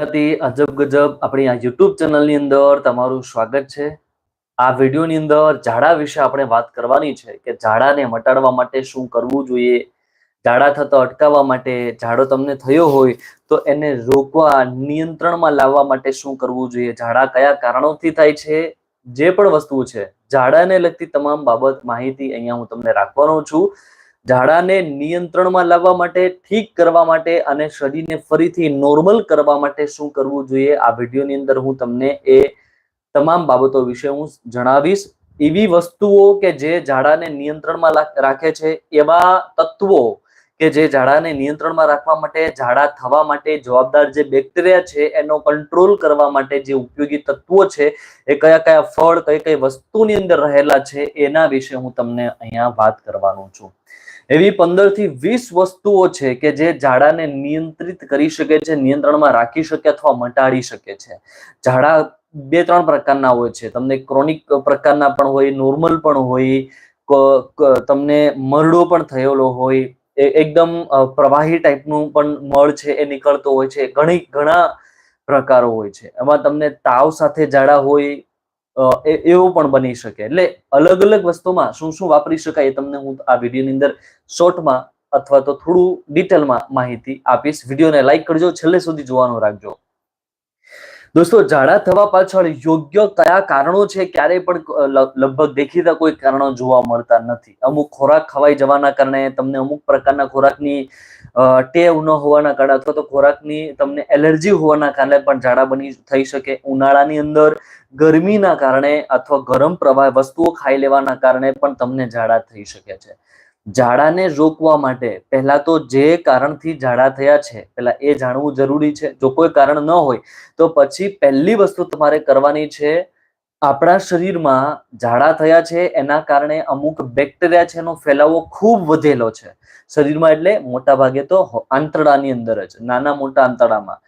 હતી અજબ ગજબ આપણી આ યુટ્યુબ ચેનલની અંદર તમારું સ્વાગત છે. આ વિડીયોની અંદર ઝાડા વિશે આપણે વાત કરવાની છે કે ઝાડાને મટાડવા માટે શું કરવું જોઈએ, ઝાડા થતા અટકાવવા માટે ઝાડો તમને થયો હોય તો એને રોકવા, નિયંત્રણમાં લાવવા માટે શું કરવું જોઈએ, ઝાડા કયા કારણોથી થાય છે, જે પણ વસ્તુ છે. ઝાડાને લગતી તમામ બાબત માહિતી અહીંયા હું તમને રાખવાનો છું. ઝાડાને નિયંત્રણમાં લાવવા માટે, ઠીક કરવા માટે અને શરીરને ફરીથી નોર્મલ કરવા માટે શું કરવું જોઈએ? આ વિડીયોની અંદર હું તમને એ તમામ બાબતો વિશે હું જણાવીશ. એવી વસ્તુઓ કે જે ઝાડાને નિયંત્રણમાં રાખે છે, એવા તત્વો કે જે ઝાડાને નિયંત્રણમાં રાખવા માટે, ઝાડા થવા માટે જવાબદાર જે બેક્ટેરિયા છે, એનો કંટ્રોલ કરવા માટે જે ઉપયોગી તત્વો છે, એ કયા કયા ફળ, કઈ કઈ વસ્તુની અંદર રહેલા છે, એના વિશે હું તમને અહીંયા વાત કરવાનો છું. એવી પંદરથી વીસ વસ્તુઓ છે કે જે ઝાડાને નિયંત્રિત કરી શકે છે, નિયંત્રણમાં રાખી શકે અથવા મટાડી શકે છે. ઝાડા બે ત્રણ પ્રકારના હોય છે. તમને ક્રોનિક પ્રકારના પણ હોય નોર્મલ પણ હોય તમને મરડો પણ થયેલો હોય એ એકદમ પ્રવાહી ટાઈપનું પણ મળ છે, એ નીકળતો હોય છે, ઘણી, ઘણા પ્રકારો હોય છે. એમાં તમને તાવ સાથે ઝાડા હોય એવું પણ બની શકે. એટલે અલગ અલગ વસ્તુમાં શું શું વાપરી શકાય એ તમને હું આ વિડીયોની અંદર શોર્ટમાં અથવા તો થોડું ડિટેલમાં માહિતી આપીશ. વિડીયોને લાઈક કરજો, છેલ્લે સુધી જોવાનું રાખજો. દોસ્તો ઝાડા થવા પાછળ યોગ્ય કયા કારણો છે? ક્યારેય પણ લગભગ દેખીતા કોઈ કારણો જોવા મળતા નથી. અમુક ખોરાક ખવાઈ જવાના કારણે તમને અમુક પ્રકારના ખોરાકની ટેવ ન હોવાના કારણે અથવા તો ખોરાકની તમને એલર્જી હોવાના કારણે પણ ઝાડા બની થઈ શકે. ઉનાળાની અંદર ગરમીના કારણે અથવા ગરમ પ્રવાહ વસ્તુઓ ખાઈ લેવાના કારણે પણ તમને ઝાડા થઈ શકે છે. ઝાડાને રોકવા માટે પહેલા તો જે કારણથી ઝાડા થયા છે, પહેલા એ જાણવું જરૂરી છે. જો કોઈ કારણ ન હોય, તો પછી પહેલી વસ્તુ તમારે કરવાની છે, આપણા શરીરમાં ઝાડા થયા છે, એના કારણે અમુક બેક્ટેરિયા છે, એનો ફેલાવો ખૂબ વધેલો છે. શરીરમાં એટલે મોટા ભાગે તો આંતરડાની અંદર જ, નાના મોટા આંતરડામાં.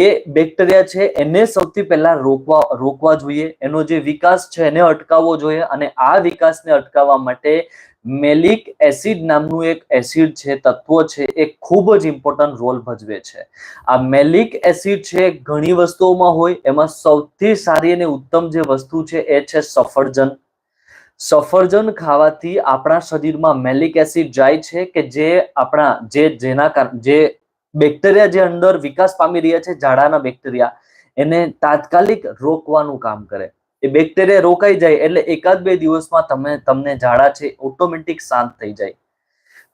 એ બેક્ટેરિયા છે, એને સૌથી પહેલા રોકવા રોકવા જોઈએ. એનો જે વિકાસ છે, એને અટકાવવો જોઈએ અને આ વિકાસને અટકાવવા માટે મેલિક એસિડ નામનું એક એસિડ છે, તત્વ છે, એ ખૂબ જ ઇમ્પોર્ટન્ટ રોલ ભજવે છે. આ મેલિક એસિડ છે, ઘણી વસ્તુઓમાં હોય, એમાં સૌથી સારી અને ઉત્તમ જે વસ્તુ છે, એ છે સફરજન. સફરજન ખાવાથી આપણા શરીરમાં મેલિક એસિડ જાય છે કે જે આપણા જે જેના જે બેક્ટેરિયા જે અંદર વિકાસ પામી રહ્યા છે, ઝાડાના બેક્ટેરિયા, એને તાત્કાલિક રોકવાનું કામ કરે. એ બેક્ટેરિયા રોકાઈ જાય એટલે એકાદ બે દિવસમાં તમે, તમને ઝાડા છે ઓટોમેટિક શાંત થઈ જાય.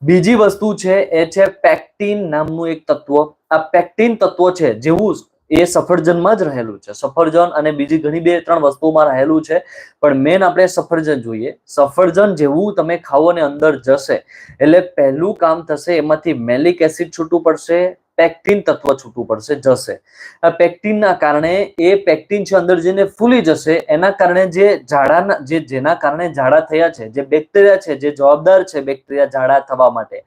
બીજી વસ્તુ છે, એ છે પેક્ટિન નામનું એક તત્વ. આ પેક્ટિન તત્વ છે, જેવું એ સફરજનમાં જ રહેલું છે. સફરજન અને બીજી ઘણી બે ત્રણ વસ્તુમાં રહેલું છે. પણ મેન આપણે સફરજન જોઈએ. સફરજન જેવું તમે ખાવો ને અંદર જશે. એટલે પહેલું કામ થશે એમાંથી મેલિક એસિડ છૂટું પડશે, પેક્ટિન તત્વ છૂટું પડશે, જશે. આ પેક્ટિનના કારણે એ પેક્ટિન છે અંદર જઈને ફૂલી જશે. એના કારણે જે ઝાડાના, જે જેના કારણે ઝાડા થયા છે, જે બેક્ટેરિયા છે, જે જવાબદાર છે બેક્ટેરિયા ઝાડા થવા માટે.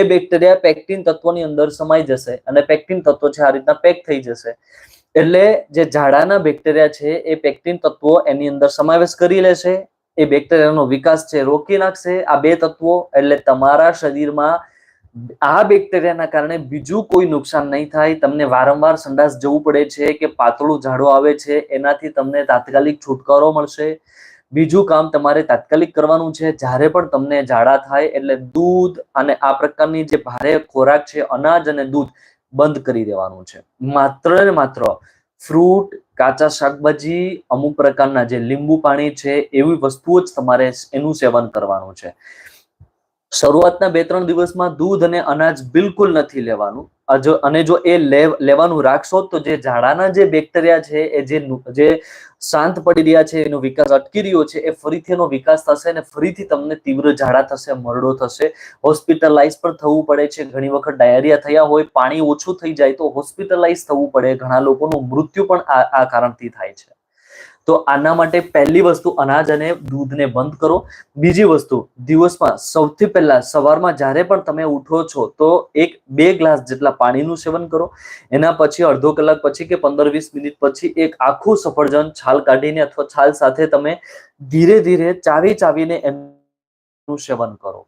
એ બેક્ટેરિયા પેક્ટિન તત્વોની અંદર સમાઈ જશે અને પેક્ટિન તત્વો છે આ રીતના પેક થઈ જશે. એટલે જે ઝાડાના બેક્ટેરિયા છે, એ પેક્ટિન તત્વો એની અંદર સમાવેશ કરી લેશે એ બેક્ટેરિયાનો વિકાસ છે, રોકી નાખશે આ બે તત્વો. એટલે તમારા શરીરમાં આ બેક્ટેરિયાના કારણે બીજું કોઈ નુકસાન નહીં થાય. તમને વારંવાર સંડાસ જવું પડે છે કે પાતળું ઝાડો આવે છે. એનાથી તમને તાત્કાલિક છુટકારો મળશે. બીજું કામ તમારે તાત્કાલિક કરવાનું છે. જ્યારે પણ તમને ઝાડા થાય એટલે દૂધ અને આ પ્રકારની જે ભારે ખોરાક છે, અનાજ અને દૂધ બંધ કરી દેવાનું છે. માત્ર ને માત્ર ફ્રૂટ, કાચા શાકભાજી, અમુક પ્રકારના જે લીંબુ પાણી છે, એવી વસ્તુઓ જ તમારે એનું સેવન કરવાનું છે. શરૂઆતના બે ત્રણ દિવસમાં દૂધ અને અનાજ બિલકુલ નથી લેવાનું. અને જો એ લેવાનું રાખશો તો જે ઝાડાના જે બેક્ટેરિયા છે, એ જે શાંત પડી રહ્યા છે, એનો વિકાસ અટકી રહ્યો છે, એ ફરીથી એનો વિકાસ થશે અને ફરીથી તમને તીવ્ર ઝાડા થશે, મરડો થશે. હોસ્પિટલાઇઝ પણ થવું પડે છે. ઘણી વખત ડાયરિયા થયા હોય, પાણી ઓછું થઈ જાય તો હોસ્પિટલાઇઝ થવું પડે. ઘણા લોકોનું મૃત્યુ પણ આ કારણથી થાય છે. તો આના માટે પહેલી વસ્તુ અનાજ અને દૂધને બંધ કરો. બીજી વસ્તુ, દિવસમાં સૌથી પહેલા સવારમાં જ્યારે પણ તમે ઉઠો છો, તો એક બે ગ્લાસ જેટલા પાણીનું સેવન કરો. એના પછી અડધો કલાક પછી કે પંદર વીસ મિનિટ પછી એક આખું સફરજન છાલ કાઢીને અથવા છાલ સાથે તમે ધીરે ધીરે ચાવી ચાવીને એમનું સેવન કરો.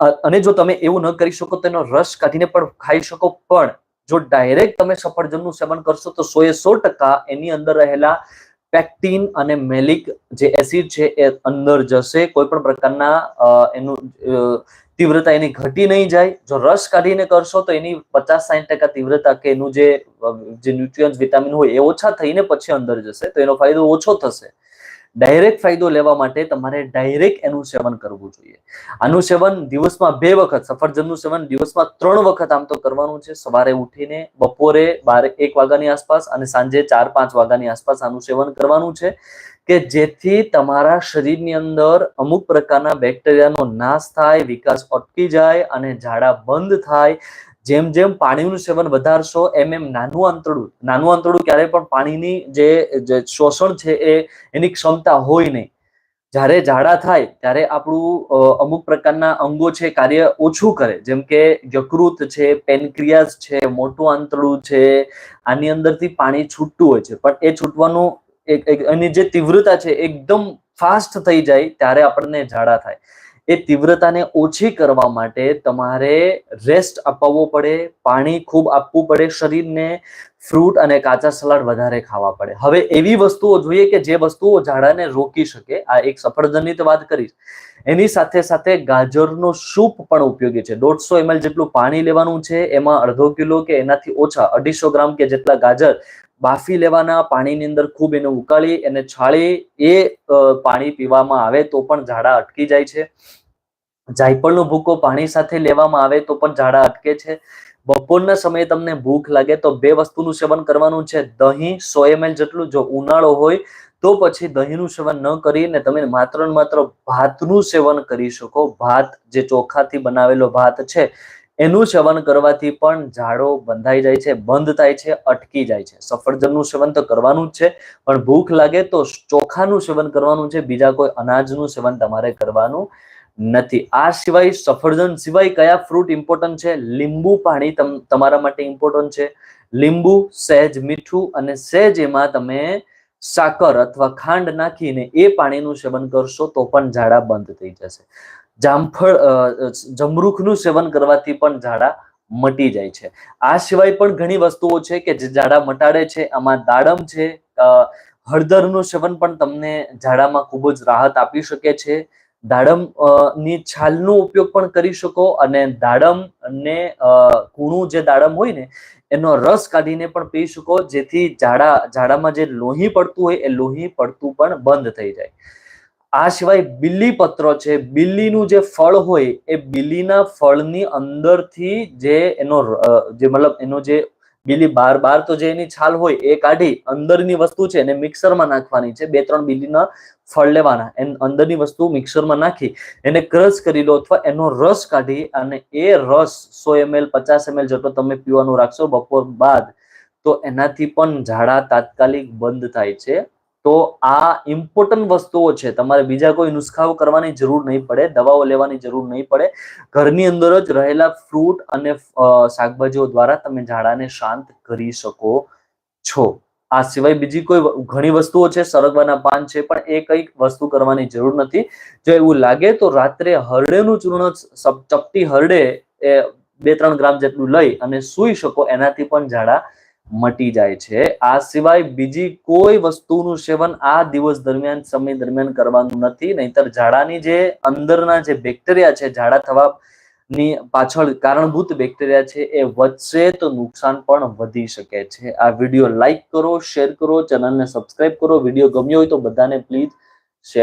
અને જો તમે એવું ન કરી શકો તો એનો રસ કાઢીને પણ ખાઈ શકો, પણ જો ડાયરેક્ટ તમે સફરજનનું સેવન કરશો તો સો એ સો ટકા એની અંદર રહેલા પેક્ટિન અને મેલિક જે એસિડ છે એ અંદર જશે કોઈ પણ પ્રકારના એનું તીવ્રતા એની ઘટી નહીં જાય. જો રસ કાઢીને કરશો તો એની પચાસ સાઠ ટકા તીવ્રતા કે એનું જે જે ન્યુટ્રિયન્સ વિટામિન હોય એ ઓછા થઈને પછી અંદર જશે તો એનો ફાયદો ઓછો થશે. ડાયરેક્ટ ફાયદો લેવા માટે તમારે ડાયરેક્ટ એનું સેવન કરવું જોઈએ. આનું સેવન દિવસમાં બે વખત, સફરજનનું સેવન દિવસમાં ત્રણ વખત આમ તો કરવાનું છે. સવારે ઉઠીને બપોરે બાર એક વાગ્યાની આસપાસ અને સાંજે ચાર પાંચ વાગ્યાની આસપાસ આનું સેવન કરવાનું છે કે જેથી તમારા શરીરની અંદર અમુક પ્રકારના બેક્ટેરિયાનો નાશ થાય, વિકાસ અટકી જાય અને ઝાડા બંધ થાય જેમ જેમ પાણીનું સેવન વધારશો, એમ એમ નાનું આંતરડું નાનું આંતરડું ક્યારેય પણ પાણીની જે શોષણ છે એ, એની ક્ષમતા હોય નહીં. જ્યારે ઝાડા થાય, ત્યારે આપણું અમુક પ્રકારના અંગો છે કાર્ય ઓછું કરે. જેમ કે યકૃત છે, પેનક્રિયાસ છે, મોટું આંતરડું છે, આની અંદરથી પાણી છૂટતું હોય છે. પણ એ છૂટવાનું એની જે તીવ્રતા છે એકદમ ફાસ્ટ થઈ જાય, ત્યારે આપણને ઝાડા થાય. એ તીવ્રતાને ઓછી કરવા માટે તમારે રેસ્ટ અપાવવો પડે, પાણી ખૂબ આપવું પડે, શરીરને ફ્રૂટ અને કાચા સલાડ વધારે ખાવા પડે. હવે એવી વસ્તુઓ જોઈએ કે જે વસ્તુઓ ઝાડાને રોકી શકે, આ એક સફરજનની વાત કરીશ. એની સાથે સાથે ગાજરનો સૂપ પણ ઉપયોગી છે. દોઢસો એમએલ જેટલું પાણી લેવાનું છે, એમાં અડધો કિલો કે એનાથી ઓછા અઢીસો ગ્રામ કે જેટલા ગાજર બાફી લેવાના, પાણીની અંદર ખૂબ એને ઉકાળી, એને છાળી, એ પાણી પીવામાં આવે તો પણ ઝાડા અટકી જાય છે. જાયફળનો ભૂકો પાણી સાથે લેવામાં આવે તો પણ ઝાડા અટકે છે. બપોરના સમયે તમને ભૂખ લાગે તો બે વસ્તુનું સેવન કરવાનું છે. દહીં સો એમએલ જેટલું જો ઉનાળો હોય તો પછી દહીંનું સેવન ન કરીને તમે માત્ર ને માત્ર ભાતનું સેવન કરી શકો. ભાત જે ચોખાથી બનાવેલો ભાત છે એનું સેવન કરવાથી પણ ઝાડો બંધાઈ જાય છે, બંધ થાય છે, અટકી જાય છે. સફરજનનું સેવન તો કરવાનું જ છે, પણ ભૂખ લાગે તો ચોખાનું સેવન કરવાનું છે, બીજા કોઈ અનાજનું સેવન તમારે કરવાનું નથી. આ સિવાય સફરજન સિવાય કયા ફ્રૂટ ઇમ્પોર્ટન્ટ છે? લીંબુ પાણી તમ- તમારા માટે ઇમ્પોર્ટન્ટ છે. લીંબુ, સહેજ મીઠું અને સહેજ એમાં તમે સાકર અથવા ખાંડ નાખીને એ પાણીનું સેવન કરશો તો પણ ઝાડા બંધ થઈ જશે. જામફળ જમરૂખનું સેવન કરવાથી પણ ઝાડા મટી જાય છે. આ સિવાય પણ ઘણી વસ્તુઓ છે કે જે ઝાડા મટાડે છે. આમાં દાડમ છે. હળદરનું સેવન પણ તમને ઝાડામાં ખૂબ જ રાહત આપી શકે છે. દાડમની છાલનો ઉપયોગ પણ કરી શકો અને દાડમ ને કૂણું જે દાડમ હોય ને, એનો રસ કાઢીને પણ પી શકો. જેથી ઝાડા, ઝાડામાં જે લોહી પડતું હોય, એ લોહી પડતું પણ બંધ થઈ જાય. આ સિવાય બિલ્લી પત્રો છે. બિલ્લીનું જે ફળ હોય એ બિલ્લીના ફળની અંદરથી જે એનો જે મતલબ એનો જે બિલ્લી બાર બાર તો જે એની છાલ હોય એ કાઢી અંદરની વસ્તુ છે એને મિક્સરમાં નાખવાની છે. બે, ત્રણ બિલ્લીના ફળ લેવાના, એન, અંદરની વસ્તુ મિક્સરમાં નાખી, એને ક્રશ કરી લો અથવા એનો રસ કાઢી અને એ રસ સો એમએલ, પચાસ એમએલ જેટલો તમે પીવાનું રાખશો બપોર બાદ, તો એનાથી પણ ઝાડા તાત્કાલિક બંધ થાય છે. તો આ ઇમ્પોર્ટન્ટ વસ્તુઓ છે. તમારે બીજા કોઈ નુસ્ખાઓ કરવાની જરૂર નહીં પડે, દવાઓ લેવાની જરૂર નહીં પડે. ઘરની અંદર જ રહેલા ફ્રૂટ અને શાકભાજીઓ દ્વારા તમે ઝાડાને શાંત કરી શકો છો. આ સિવાય બીજી કોઈ ઘણી વસ્તુઓ છે, સરગવાના પાન છે, પણ એ કંઈક વસ્તુ કરવાની જરૂર નથી. જો એવું લાગે તો રાત્રે હરડેનું ચૂર્ણ ચપટી હરડે એ બે ત્રણ ગ્રામ જેટલું લઈ અને સૂઈ શકો. એનાથી પણ ઝાડા મટી જાય છે. આ સિવાય બીજી કોઈ વસ્તુનું સેવન આ દિવસ દરમિયાન, સમય દરમિયાન કરવાનું નથી. નહીતર ઝાડાની જે અંદરના જે બેક્ટેરિયા છે, ઝાડા થવા ની પાછળ કારણભૂત બેક્ટેરિયા છે, એ વધશે તો નુકસાન પણ વધી શકે છે. આ વીડિયો લાઈક કરો, શેર કરો, ચેનલને સબસ્ક્રાઇબ કરો. વીડિયો ગમ્યો હોય તો બધાને પ્લીઝ શેર